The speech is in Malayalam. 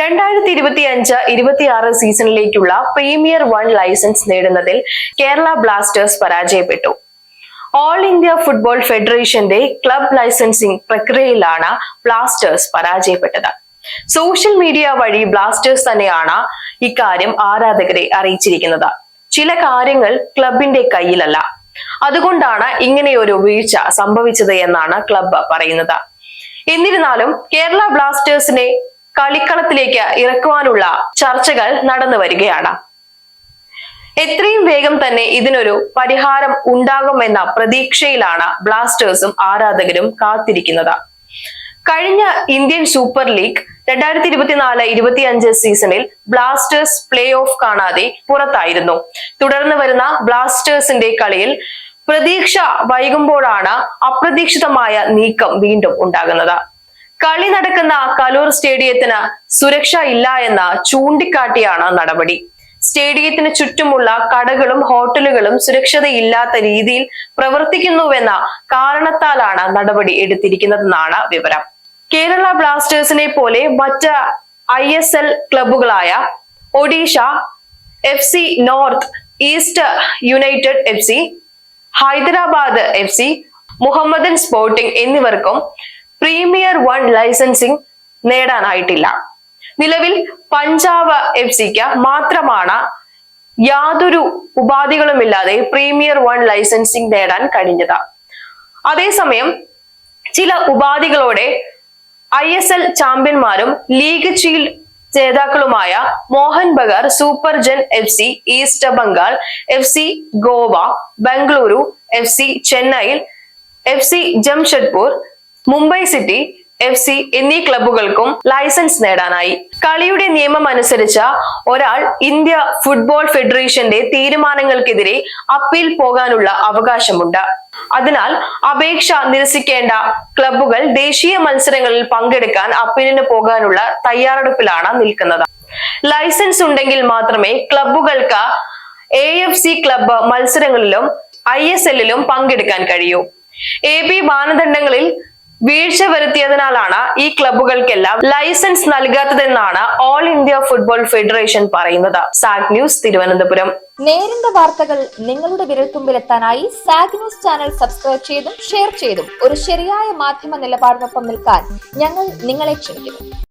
രണ്ടായിരത്തി ഇരുപത്തി അഞ്ച് ഇരുപത്തിയാറ് സീസണിലേക്കുള്ള പ്രീമിയർ വൺ ലൈസൻസ് നേടുന്നതിൽ കേരള ബ്ലാസ്റ്റേഴ്സ് പരാജയപ്പെട്ടു. ഓൾ ഇന്ത്യ ഫുട്ബോൾ ഫെഡറേഷന്റെ ക്ലബ് ലൈസൻസിംഗ് പ്രക്രിയയിലാണ് ബ്ലാസ്റ്റേഴ്സ് പരാജയപ്പെട്ടത്. സോഷ്യൽ മീഡിയ വഴി ബ്ലാസ്റ്റേഴ്സ് തന്നെയാണ് ഇക്കാര്യം ആരാധകരെ അറിയിച്ചിരിക്കുന്നത്. ചില കാര്യങ്ങൾ ക്ലബിന്റെ കയ്യിലല്ല. അതുകൊണ്ടാണ് ഇങ്ങനെയൊരു വീഴ്ച സംഭവിച്ചത് എന്നാണ് ക്ലബ്ബ് പറയുന്നത്. എന്നിരുന്നാലും കേരള ബ്ലാസ്റ്റേഴ്സിനെ കളിക്കളത്തിലേക്ക് ഇറക്കുവാനുള്ള ചർച്ചകൾ നടന്നു വരികയാണ്. എത്രയും വേഗം തന്നെ ഇതിനൊരു പരിഹാരം ഉണ്ടാകുമെന്ന പ്രതീക്ഷയിലാണ് ബ്ലാസ്റ്റേഴ്സും ആരാധകരും കാത്തിരിക്കുന്നത്. കഴിഞ്ഞ ഇന്ത്യൻ സൂപ്പർ ലീഗ് രണ്ടായിരത്തി ഇരുപത്തിനാല് ഇരുപത്തിയഞ്ച് സീസണിൽ ബ്ലാസ്റ്റേഴ്സ് പ്ലേ ഓഫ് കാണാതെ പുറത്തായിരുന്നു. തുടർന്ന് വരുന്ന ബ്ലാസ്റ്റേഴ്സിന്റെ കളിയിൽ പ്രതീക്ഷ വൈകുമ്പോഴാണ് അപ്രതീക്ഷിതമായ നീക്കം വീണ്ടും ഉണ്ടാകുന്നത്. കളി നടക്കുന്ന കലൂർ സ്റ്റേഡിയത്തിന് സുരക്ഷ ഇല്ല എന്ന് ചൂണ്ടിക്കാട്ടിയാണ് നടപടി. സ്റ്റേഡിയത്തിന് ചുറ്റുമുള്ള കടകളും ഹോട്ടലുകളും സുരക്ഷിതയില്ലാത്ത രീതിയിൽ പ്രവർത്തിക്കുന്നുവെന്ന കാരണത്താലാണ് നടപടി എടുത്തിരിക്കുന്നതെന്നാണ് വിവരം. കേരള ബ്ലാസ്റ്റേഴ്സിനെ പോലെ മറ്റ് I S L ക്ലബുകളായ Odisha F C North East United F C Hyderabad F C Mohammedan sporting എന്നിവർക്കും പ്രീമിയർ വൺ ലൈസൻസിംഗ് നേടാനായിട്ടില്ല. നിലവിൽ പഞ്ചാബ് എഫ് സിക്ക് മാത്രമാണ് യാതൊരു ഉപാധികളുമില്ലാതെ പ്രീമിയർ വൺ ലൈസൻസിംഗ് നേടാൻ കഴിഞ്ഞത്. അതേസമയം ചില ഉപാധികളോടെ ഐ എസ് എൽ ചാമ്പ്യന്മാരും league shield ജേതാക്കളുമായ Mohan Bagan super giant F C East Bengal F C Goa Bengaluru F C ചെന്നൈയിൽ F C Jamshedpur Mumbai city F C എന്നീ ക്ലബുകൾക്കും ലൈസൻസ് നേടാനായി. കളിയുടെ നിയമം അനുസരിച്ച ഒരാൾ ഇന്ത്യ ഫുട്ബോൾ ഫെഡറേഷന്റെ തീരുമാനങ്ങൾക്കെതിരെ അപ്പീൽ പോകാനുള്ള അവകാശമുണ്ട്. അതിനാൽ അപേക്ഷ നിരസിക്കേണ്ട ക്ലബുകൾ ദേശീയ മത്സരങ്ങളിൽ പങ്കെടുക്കാൻ അപ്പീലിന് പോകാനുള്ള തയ്യാറെടുപ്പിലാണ് നിൽക്കുന്നത്. ലൈസൻസ് ഉണ്ടെങ്കിൽ മാത്രമേ ക്ലബുകൾക്ക് എ എഫ് സി ക്ലബ്ബ് മത്സരങ്ങളിലും ഐ എസ് എല്ലിലും പങ്കെടുക്കാൻ കഴിയൂ. എ ബി മാനദണ്ഡങ്ങളിൽ വീഴ്ച വരുത്തിയതിനാലാണ് ഈ ക്ലബുകൾക്കെല്ലാം ലൈസൻസ് നൽകാത്തതെന്നാണ് ഓൾ ഇന്ത്യ ഫുട്ബോൾ ഫെഡറേഷൻ പറയുന്നത്. Zag news Thiruvananthapuram. നേരിന്റെ വാർത്തകൾ നിങ്ങളുടെ വിരൽത്തുമ്പിലെത്താനായി സാഗ് ന്യൂസ് ചാനൽ സബ്സ്ക്രൈബ് ചെയ്തും ഷെയർ ചെയ്തും ഒരു ശരിയായ മാധ്യമ നിലപാടിനൊപ്പം നിൽക്കാൻ ഞങ്ങൾ നിങ്ങളെ ക്ഷണിക്കുന്നു.